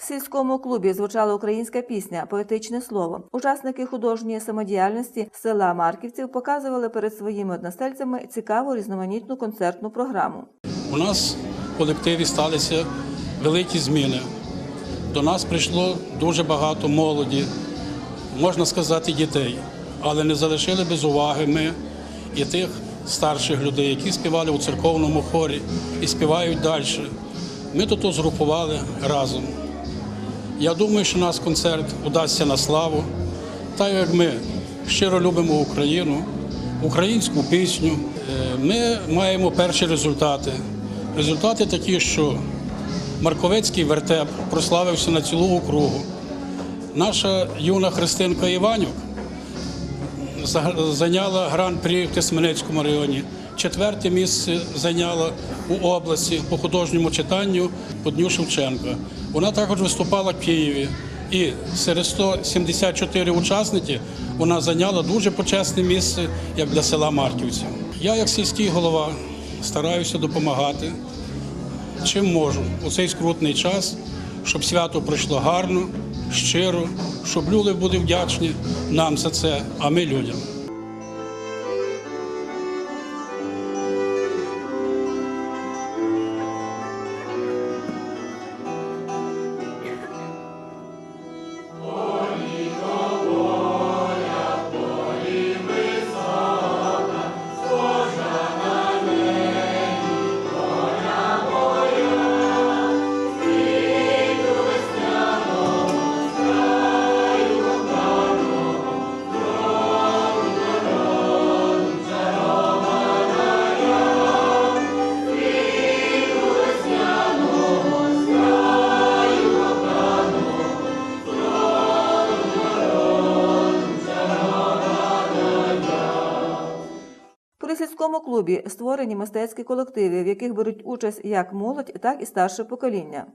В сільському клубі звучала українська пісня Поетичне слово. Учасники художньої самодіяльності села Марківців показували перед своїми односельцями цікаву різноманітну концертну програму. У нас в колективі сталися великі зміни. До нас прийшло дуже багато молоді, можна сказати, дітей, але не залишили без уваги ми і тих старших людей, які співали у церковному хорі і співають далі. Ми тут згрупували разом. Я думаю, що наш концерт удасться на славу. Так як ми щиро любимо Україну, українську пісню, е, ми маємо перші результати. Результати такі, що Марковецький вертеп прославився на цілу округу. Наша юна Христинка Іванюк зайняла гран-прі в Тисменецькому районі. Четверте місце зайняла у області по художньому читанню по Дню Шевченка. Вона також виступала в Києві. І серед 174 учасники вона зайняла дуже почесне місце як для села Марківців. Я, як сільський голова, стараюся допомагати чим можу у цей скрутний час, щоб свято пройшло гарно, щиро, щоб люди були вдячні нам за це, а ми людям. Сільському клубі створені мистецькі колективи, в яких беруть участь як молодь, так і старше покоління.